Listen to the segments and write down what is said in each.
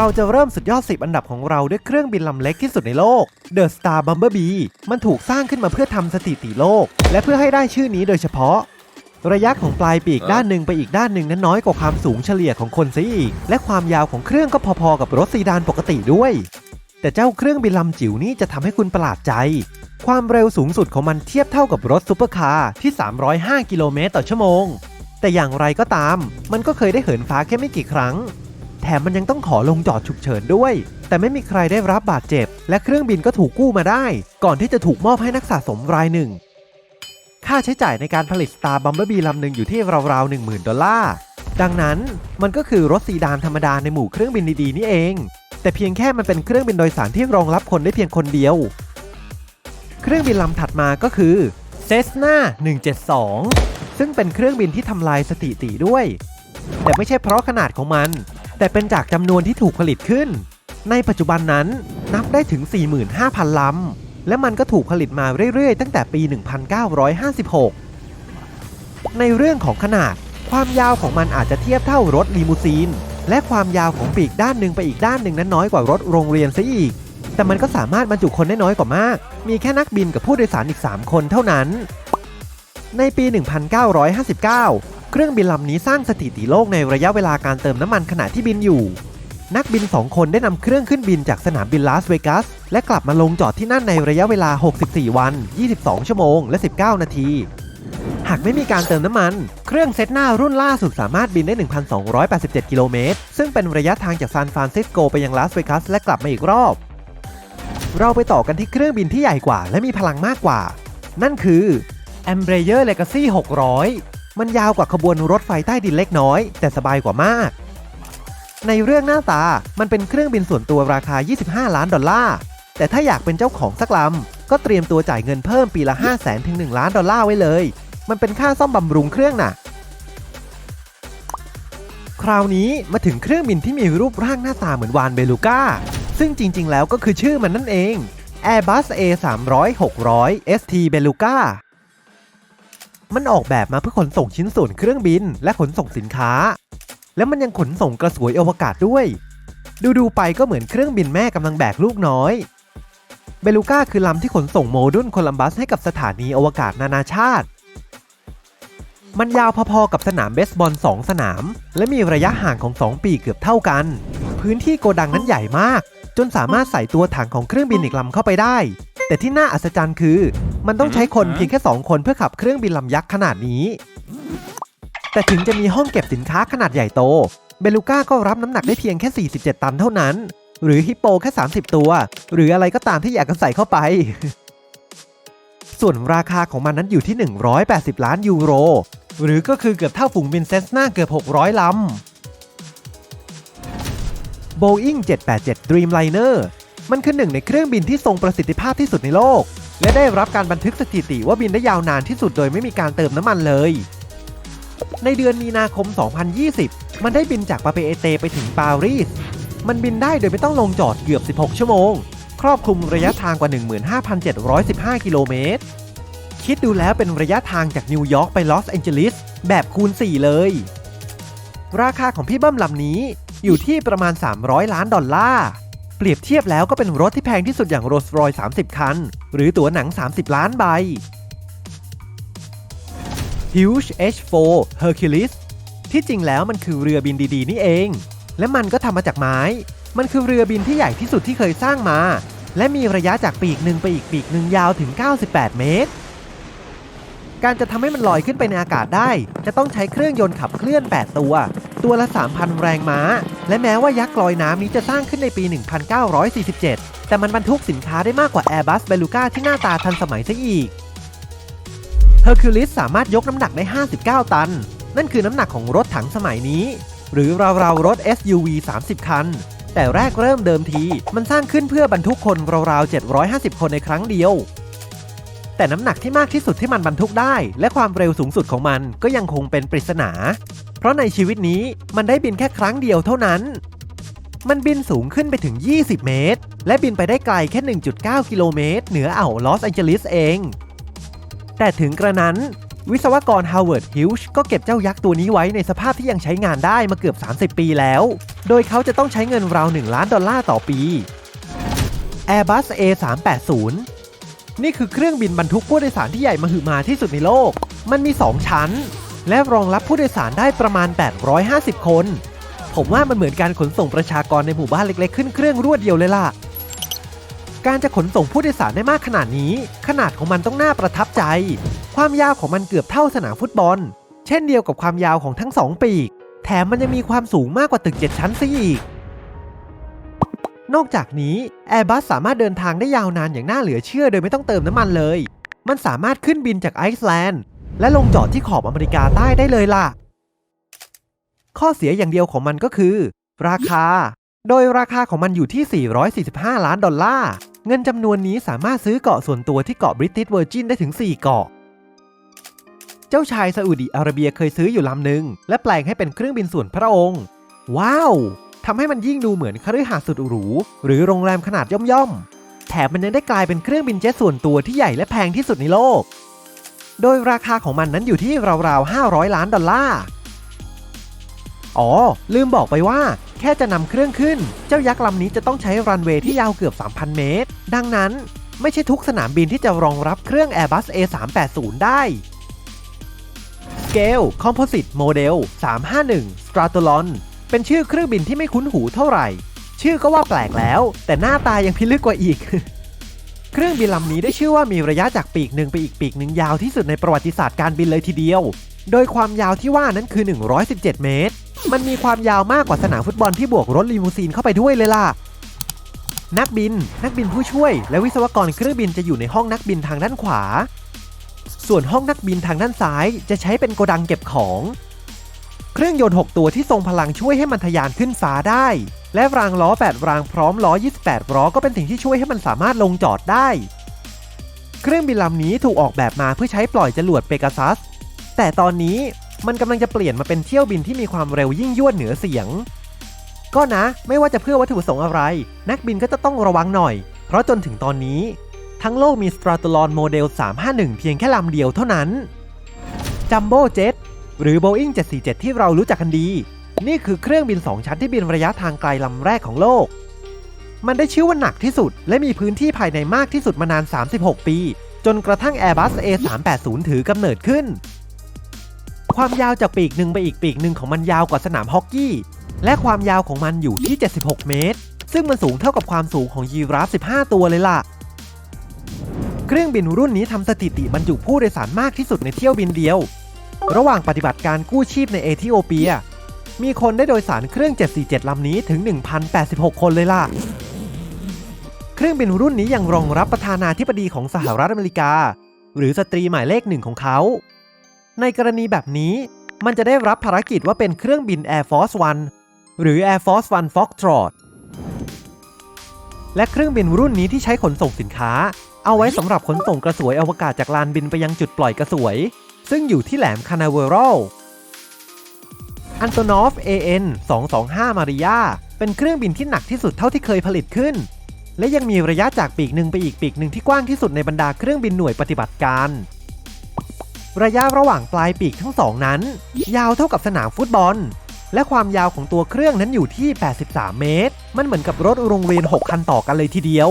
เราจะเริ่มสุดยอด 10 อันดับของเราด้วยเครื่องบินลำเล็กที่สุดในโลก The Star Bumblebee มันถูกสร้างขึ้นมาเพื่อทำสถิติโลก และเพื่อให้ได้ชื่อนี้โดยเฉพาะ ระยะของปลายปีกด้านหนึ่งไปอีกด้านหนึ่งนั้นน้อยกว่าความสูงเฉลี่ยของคนซะอีก และความยาวของเครื่องก็พอๆกับรถซีดานปกติด้วย แต่เจ้าเครื่องบินลำจิ๋วนี้จะทำให้คุณประหลาดใจ ความเร็วสูงสุดของมันเทียบเท่ากับรถซูเปอร์คาร์ที่ 305 กิโลเมตรต่อชั่วโมง แต่อย่างไรก็ตาม มันก็เคยได้เหินฟ้าแค่ไม่กี่ครั้ง แถมมันยังต้องขอลงจอดฉุกเฉินด้วย แต่ไม่มีใครได้รับบาดเจ็บ และเครื่องบินก็ถูกกู้มาได้ ก่อนที่จะถูกมอบให้นักสะสมรายหนึ่ง ค่าใช้จ่ายในการผลิต Star Bumblebee ลำหนึ่งอยู่ที่ราวๆ10,000 ดอลลาร์ ดังนั้นมันก็คือรถซีดานธรรมดาในหมู่เครื่องบินดีๆนี่เอง แต่เพียงแค่มันเป็นเครื่องบินโดยสารที่รองรับคนได้เพียงคนเดียว เครื่องบินลำถัดมาก็คือ Cessna 172 ซึ่งเป็นเครื่องบินที่ทำลายสถิติด้วย แต่ไม่ใช่เพราะขนาดของมัน แต่เป็นจากจำนวนที่ถูกผลิตขึ้น ในปัจจุบันนั้นนับได้ถึง 45,000 ลำ และมันก็ถูกผลิตมาเรื่อยๆ ตั้งแต่ปี 1956 ในเรื่องของขนาด ความยาวของมันอาจจะเทียบเท่ารถลีมูซีน และความยาวของปีกด้านหนึ่งไปอีกด้านหนึ่งนั้นน้อยกว่ารถโรงเรียนซะอีก แต่มันก็สามารถบรรจุคนได้น้อยกว่ามาก มีแค่นักบินกับผู้โดยสารอีก 3 คนเท่านั้น ในปี 1959 เครื่องบินลำนี้สร้างสถิติโลกในระยะเวลาการเติมน้ำมันขณะที่บินอยู่ นักบิน 2 คนได้นำเครื่องขึ้นบินจากสนามบินลาสเวกัส และกลับมาลงจอดที่นั่นในระยะเวลา 64 วัน 22 ชั่วโมง และ 19 นาที หากไม่มีการเติมน้ำมัน เครื่องเซตหน้ารุ่นล่าสุดสามารถบินได้ 1,287 กิโลเมตร ซึ่งเป็นระยะทางจากซานฟรานซิสโกไปยังลาสเวกัสและกลับมาอีกรอบ เราไปต่อกันที่เครื่องบินที่ใหญ่กว่า และมีพลังมากกว่า นั่นคือ Embraer Legacy 600 มันยาวกว่าขบวนรถไฟใต้ดินเล็กน้อย แต่สบายกว่ามาก ในเรื่องหน้าตามันเป็นเครื่องบินส่วนตัวราคา 25 ล้านดอลลาร์ แต่ถ้าอยากเป็นเจ้าของสักลำก็เตรียมตัวจ่ายเงินเพิ่มปีละ 5 0 0 0 0 0ถึง 1 ล้านดอลลาร์ไว้เลย มันเป็นค่าซ่อมบำรุงเครื่องน่ะ คราวนี้มาถึงเครื่องบินที่มีรูปร่างหน้าตาเหมือนวานเบลูก้า ซึ่งจริง ๆ แล้วก็คือชื่อมันนั่นเอง Airbus A 3 0 0 600 ST Beluga มันออกแบบมาเพื่อขนส่งชิ้นส่วนเครื่องบิน และขนส่งสินค้า และมันยังขนส่งกระสวยอวกาศด้วยดูดูๆไปก็เหมือนเครื่องบินแม่กำลังแบกลูกน้อยเบลูก้าคือลำที่ขนส่งโมดูลโคลัมบัสให้กับสถานีอวกาศนานาชาติ มันยาวพอๆกับสนามเบสบอล 2 สนาม และมีระยะห่างของ 2 ปีเกือบเท่ากัน พื้นที่โกดังนั้นใหญ่มาก จนสามารถใส่ตัวถังของเครื่องบินอีกลำเข้าไปได้ แต่ที่น่าอัศจรรย์คือ มันต้องใช้คนเพียงแค่ 2 คนเพื่อขับเครื่องบินลำยักษ์ขนาดนี้ แต่ถึงจะมีห้องเก็บสินค้าขนาดใหญ่โต เบลูก้าก็รับน้ำหนักได้เพียงแค่ 47 ตันเท่านั้น หรือฮิปโปแค่ 30 ตัว หรืออะไรก็ตามที่อยากจะใส่เข้าไป ส่วนราคาของมันนั้นอยู่ที่ 180 ล้านยูโร หรือก็คือเกือบเท่าฝูงบินเซสนาเกือบ600ลำ Boeing 787 Dreamliner มันคือหนึ่งในเครื่องบินที่ทรงประสิทธิภาพที่สุดในโลก และได้รับการบันทึกสถิติว่าบินได้ยาวนานที่สุดโดยไม่มีการเติมน้ำมันเลย ในเดือนมีนาคม 2020 มันได้บินจากปาเปเอเตไปถึงปารีส มันบินได้โดยไม่ต้องลงจอดเกือบ 16 ชั่วโมง ครอบคลุมระยะทางกว่า 15,715 กิโลเมตร คิดดูแล้วเป็นระยะทางจากนิวยอร์กไปลอสแองเจลิสแบบคูณ 4 เลย ราคาของพี่เบิ้มลำนี้อยู่ที่ประมาณ 300 ล้านดอลลาร์ เปรียบเทียบแล้วก็เป็นรถที่แพงที่สุดอย่างโรลส์รอย30 คัน หรือตั๋วหนัง 30 ล้านใบ Huge H4 Hercules ที่จริงแล้วมันคือเรือบินดีๆ นี่เอง และมันก็ทำมาจากไม้ มันคือเรือบินที่ใหญ่ที่สุดที่เคยสร้างมา และมีระยะจากปีกหนึ่งไปอีกปีกหนึ่งยาวถึง 98 เมตร การจะทำให้มันลอยขึ้นไปในอากาศได้ จะต้องใช้เครื่องยนต์ขับเคลื่อน 8 ตัว ตัวละ 3,000 แรงม้า และแม้ว่ายักษ์ลอยน้ำนี้จะสร้างขึ้นในปี 1947 แต่มันบรรทุกสินค้าได้มากกว่า Airbus Beluga ที่หน้าตาทันสมัยซะอีก Hercules สามารถยกน้ำหนักได้ 59 ตัน นั่นคือน้ำหนักของรถถังสมัยนี้ หรือราวๆรถ SUV 30 คัน แต่แรกเริ่มเดิมที มันสร้างขึ้นเพื่อบรรทุกคนราวๆ 750 คนในครั้งเดียวแต่น้ำหนักที่มากที่สุดที่มันบรรทุกได้ และความเร็วสูงสุดของมันก็ยังคงเป็นปริศนา เพราะในชีวิตนี้มันได้บินแค่ครั้งเดียวเท่านั้น มันบินสูงขึ้นไปถึง 20 เมตร และบินไปได้ไกลแค่ 1.9 กิโลเมตร เหนืออ่าวลอสแองเจลิสเอง แต่ถึงกระนั้น วิศวกรฮาวเวิร์ดฮิลช์ก็เก็บเจ้ายักษ์ตัวนี้ไว้ในสภาพที่ยังใช้งานได้มาเกือบ 30 ปีแล้ว โดยเขาจะต้องใช้เงินราว 1 ล้านดอลลาร์ต่อปี Airbus A380 นี่คือเครื่องบินบรรทุกผู้โดยสารที่ใหญ่มหึมาที่สุดในโลก มันมี 2 ชั้น และรองรับผู้โดยสารได้ประมาณ 850 คน ผมว่ามันเหมือนการขนส่งประชากรในหมู่บ้านเล็กๆ ขึ้นเครื่องรวดเดียวเลยล่ะ การจะขนส่งผู้โดยสารได้มากขนาดนี้ ขนาดของมันต้องน่าประทับใจ ความยาวของมันเกือบเท่าสนามฟุตบอล เช่นเดียวกับความยาวของทั้งสองปีก แถมมันยังมีความสูงมากกว่าตึก 7 ชั้นซะอีก นอกจากนี้ Airbus สามารถเดินทางได้ยาวนานอย่างน่าเหลือเชื่อโดยไม่ต้องเติมน้ำมันเลย มันสามารถขึ้นบินจากไอซ์แลนด์ และลงจอดที่ขอบอเมริกาใต้ได้เลยล่ะ ข้อเสียอย่างเดียวของมันก็คือ ราคา โดยราคาของมันอยู่ที่ 445 ล้านดอลลาร์ เงินจำนวนนี้สามารถซื้อเกาะส่วนตัวที่เกาะบริติชเวอร์จินได้ถึง 4 เกาะ เจ้าชายซาอุดิอาระเบียเคยซื้ออยู่ลำหนึ่งและแปลงให้เป็นเครื่องบินส่วนพระองค์ ว้าวทำให้มันยิ่งดูเหมือนคฤหาสน์สุดหรู หรือโรงแรมขนาดย่อมๆ แถมมันยังได้กลายเป็นเครื่องบินเจ็ตส่วนตัวที่ใหญ่และแพงที่สุดในโลก โดยราคาของมันนั้นอยู่ที่ราวๆ 500 ล้านดอลลาร์ อ๋อ ลืมบอกไปว่า แค่จะนำเครื่องขึ้น เจ้ายักษ์ลำนี้จะต้องใช้รันเวย์ที่ยาวเกือบ 3,000 เมตร ดังนั้นไม่ใช่ทุกสนามบินที่จะรองรับเครื่อง Airbus A380 ได้ Scale Composite Model 351 Stratolon เป็นชื่อเครื่องบินที่ไม่คุ้นหูเท่าไหร่ ชื่อก็ว่าแปลกแล้ว แต่หน้าตายังพิลึกกว่าอีก เครื่องบินลำนี้ได้ชื่อว่ามีระยะจากปีกหนึ่งไปอีกปีกหนึ่งยาวที่สุดในประวัติศาสตร์การบินเลยทีเดียว โดยความยาวที่ว่านั้นคือ 117 เมตร มันมีความยาวมากกว่าสนามฟุตบอลที่บวกรถลีมูซีนเข้าไปด้วยเลยล่ะ นักบิน นักบินผู้ช่วย และวิศวกรเครื่องบินจะอยู่ในห้องนักบินทางด้านขวา ส่วนห้องนักบินทางด้านซ้ายจะใช้เป็นโกดังเก็บของ เครื่องยนต์ 6 ตัวที่ทรงพลังช่วยให้มันทะยานขึ้นฟ้าได้ และรางล้อ 8 รางพร้อมล้อ 28 ล้อก็เป็นสิ่งที่ช่วยให้มันสามารถลงจอดได้ เครื่องบินลำนี้ถูกออกแบบมาเพื่อใช้ปล่อยจรวดเปกาซัส แต่ตอนนี้มันกำลังจะเปลี่ยนมาเป็นเที่ยวบินที่มีความเร็วยิ่งยวดเหนือเสียง ก็นะไม่ว่าจะเพื่อวัตถุประสงค์อะไร นักบินก็จะต้องระวังหน่อย เพราะจนถึงตอนนี้ ทั้งโลกมี Stratolon โมเดล 351 เพียงแค่ลำเดียวเท่านั้น Jumbo Jet หรือ Boeing 747 ที่เรารู้จักกันดี นี่คือเครื่องบิน 2 ชั้นที่บินระยะทางไกลลำแรกของโลก มันได้ชื่อว่าหนักที่สุด และมีพื้นที่ภายในมากที่สุดมานาน 36 ปี จนกระทั่ง Airbus A380 ถือกำเนิดขึ้น ความยาวจากปีกหนึ่งไปอีกปีกหนึ่งของมันยาวกว่าสนามฮอกกี้ และความยาวของมันอยู่ที่ 76 เมตร ซึ่งมันสูงเท่ากับความสูงของยีราฟ 15 ตัวเลยล่ะ เครื่องบินรุ่นนี้ทำสถิติบรรจุผู้โดยสารมากที่สุดในเที่ยวบินเดียว ระหว่างปฏิบัติการกู้ชีพในเอธิโอเปีย มีคนได้โดยสารเครื่อง 747 ลำนี้ถึง 1,086 คนเลยล่ะ เครื่องบินรุ่นนี้ยังรองรับประธานาธิบดีของสหรัฐอเมริกา หรือสตรีหมายเลขหนึ่งของเขา ในกรณีแบบนี้มันจะได้รับภารกิจว่าเป็นเครื่องบิน Air Force One หรือ Air Force One Foxtrot และเครื่องบินรุ่นนี้ที่ใช้ขนส่งสินค้า เอาไว้สำหรับขนส่งกระสวยอวกาศจากลานบินไปยังจุดปล่อยกระสวย ซึ่งอยู่ที่แหลมคานาเวโรล อันโตนอฟ AN 225มาริยาเป็นเครื่องบินที่หนักที่สุดเท่าที่เคยผลิตขึ้น และยังมีระยะจากปีกหนึ่งไปอีกปีกหนึ่งที่กว้างที่สุดในบรรดาเครื่องบินหน่วยปฏิบัติการ ระยะระหว่างปลายปีกทั้งสองนั้น ยาวเท่ากับสนามฟุตบอล และความยาวของตัวเครื่องนั้นอยู่ที่ 83 เมตร มันเหมือนกับรถโรงเรียน 6 คันต่อกันเลยทีเดียว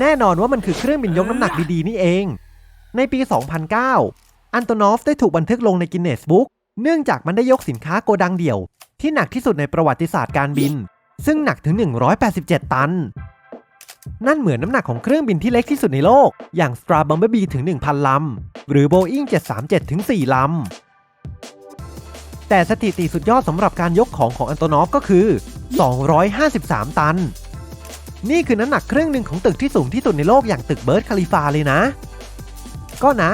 แน่นอนว่ามันคือเครื่องบินยกน้ำหนักดีๆนี่เอง ในปี 2009 อันโตนอฟได้ถูกบันทึกลงในกินเนสบุ๊ก เนื่องจากมันได้ยกสินค้าโกดังเดี่ยว ที่หนักที่สุดในประวัติศาสตร์การบิน ซึ่งหนักถึง 187 ตัน นั่นเหมือนน้ำหนักของเครื่องบินที่เล็กที่สุดในโลก อย่าง s t r a b u m b l e b e ถึง 1,000 ลำ หรือ Boeing 737 ถึง 4 ลำ แต่สถิติสุดยอดสำหรับการยกของของอันโตนอฟก็คือ 253 ตัน นี่คือน้ำหนักเครื่องหนึ่งของตึกที่สูงที่สุดในโลกอย่างตึกเบิร์ดคาลิฟาเลยนะ ก็นะ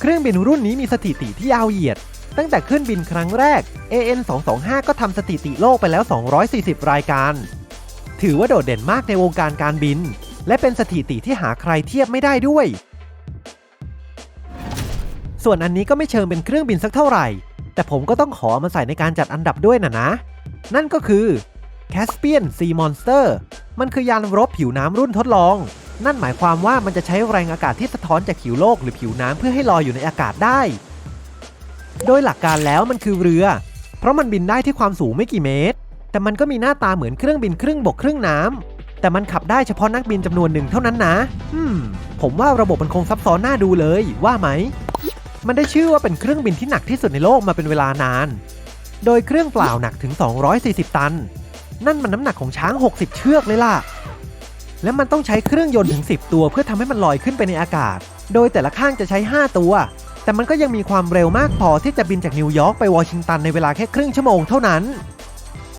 เครื่องบินรุ่นนี้มีสถิติที่ยาวเหยียด ตั้งแต่ขึ้นบินครั้งแรก AN 225ก็ทำสถิติโลกไปแล้ว 240 รายการ ถือว่าโดดเด่นมากในวงการการบิน และเป็นสถิติที่หาใครเทียบไม่ได้ด้วย ส่วนอันนี้ก็ไม่เชิงเป็นเครื่องบินสักเท่าไหร่ แต่ผมก็ต้องขอมาใส่ในการจัดอันดับด้วยนะนะ นั่นก็คือ Caspian Sea Monster มันคือยานรบผิวน้ำรุ่นทดลอง นั่นหมายความว่ามันจะใช้แรงอากาศที่สะท้อนจากผิวโลกหรือผิวน้ำเพื่อให้ลอยอยู่ในอากาศได้ โดยหลักการแล้วมันคือเรือ เพราะมันบินได้ที่ความสูงไม่กี่เมตร แต่มันก็มีหน้าตาเหมือนเครื่องบินครึ่งบกครึ่งน้ำแต่มันขับได้เฉพาะนักบินจำนวนหนึ่งเท่านั้นนะ อืม ผมว่าระบบมันคงซับซ้อนน่าดูเลยว่าไหม มันได้ชื่อว่าเป็นเครื่องบินที่หนักที่สุดในโลกมาเป็นเวลานาน โดยเครื่องเปล่าหนักถึง 240 ตัน นั่นมันน้ำหนักของช้าง 60 เชือกเลยล่ะและมันต้องใช้เครื่องยนต์ถึง 10 ตัวเพื่อทำให้มันลอยขึ้นไปในอากาศ โดยแต่ละข้างจะใช้ 5 ตัว แต่มันก็ยังมีความเร็วมากพอที่จะบินจากนิวยอร์กไปวอชิงตันในเวลาแค่ครึ่งชั่วโมงเท่านั้น